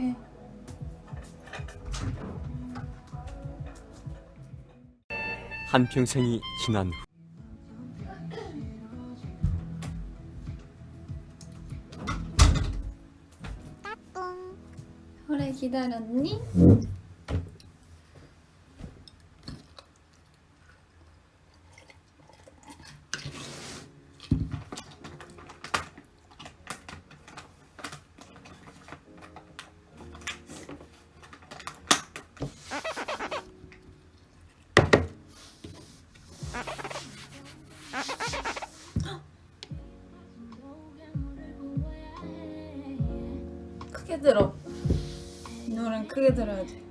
어떡해. 한평생이 지난 후 오래 기다렸니? 크게 들어. 이 노래는 크게 들어야 돼.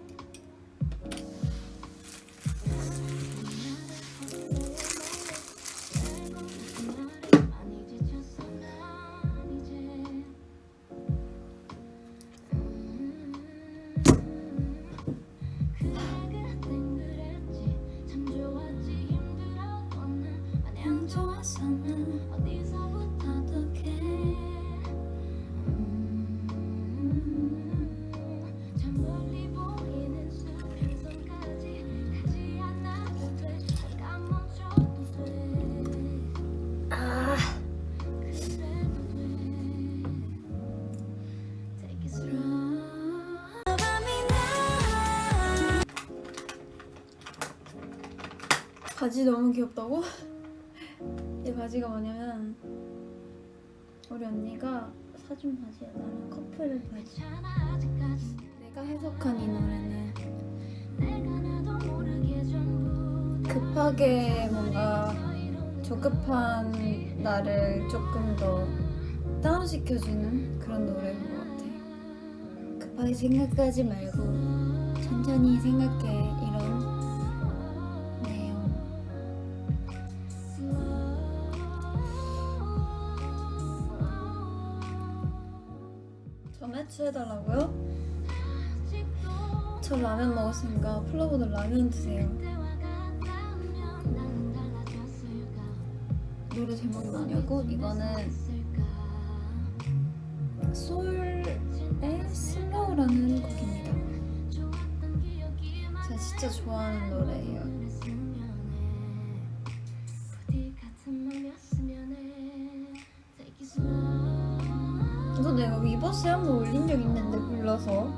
바지 너무 귀엽다고? 이 바지가 뭐냐면 우리 언니가 사준 바지야. 나랑 커플 바지. 내가 해석한 이 노래는 급하게 뭔가 조급한 나를 조금 더 다운시켜주는 그런 노래인 것 같아. 급하게 생각하지 말고 천천히 생각해. 이런 저 매치 해달라고요? 저 라면 먹었으니까 플러버도 라면 드세요. 노래 제목이 뭐냐고? 이거는 소울의 슬로우라는 곡입니다. 제가 진짜 좋아하는 노래예요. 적 있는데 불러서.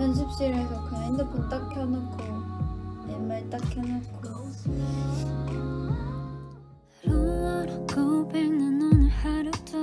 연습실에서 그냥 핸드폰 딱 켜놓고 왼말 딱 켜놓고. 하루하루 밝는 오늘 하루도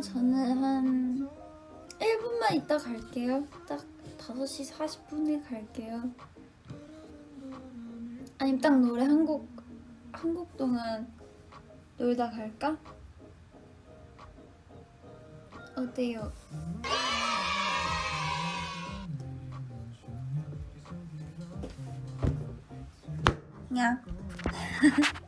저는 한 1분만 있다 갈게요 딱 5시 40분에 갈게요 아니면 딱 노래 한 곡 한 곡 동안 놀다 갈까? 어때요? 야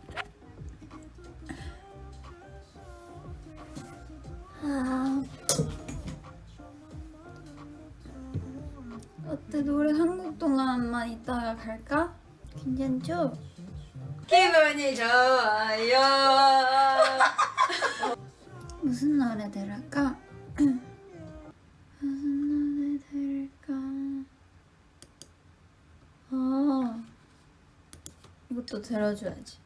괜찮죠? 기분이 좋아요. 무슨 노래 들을까? 무슨 노래 들을까? 아 이것도 들어줘야지.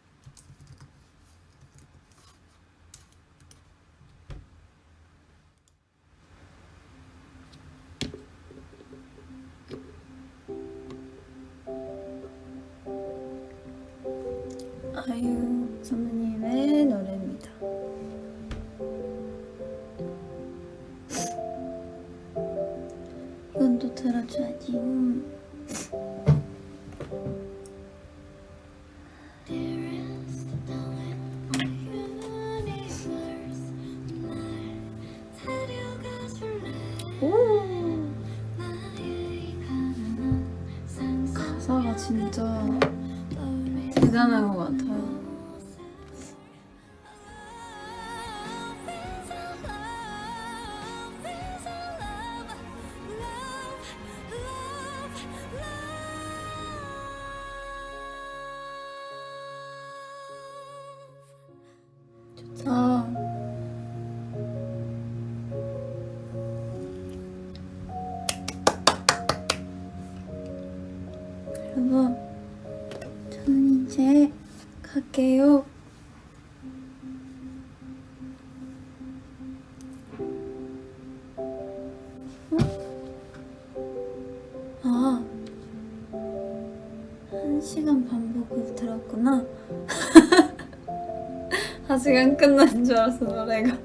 Богдана 시간 끝난 줄 알았어, 노래가.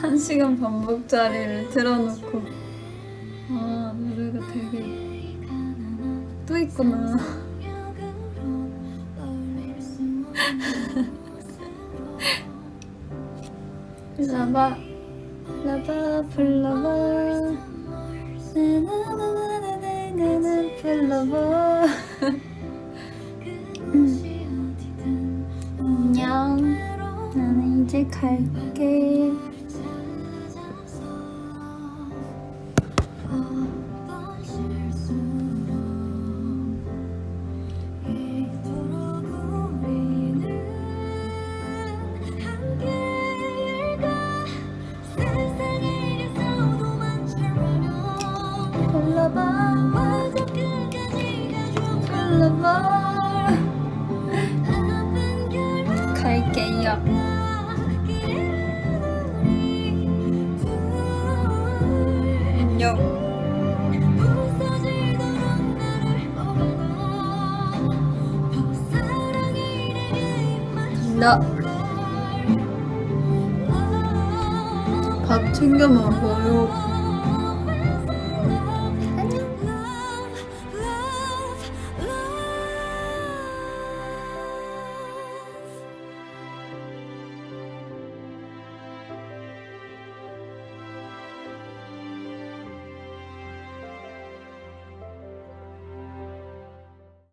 한 시간 반복짜리를 틀어놓고. 아 노래가 되게 또 있구나. 라바 라바 불러봐 나나나나나나나 불러봐 안녕 나는 이제 갈게 갈게요 안녕 나 밥 챙겨 먹어요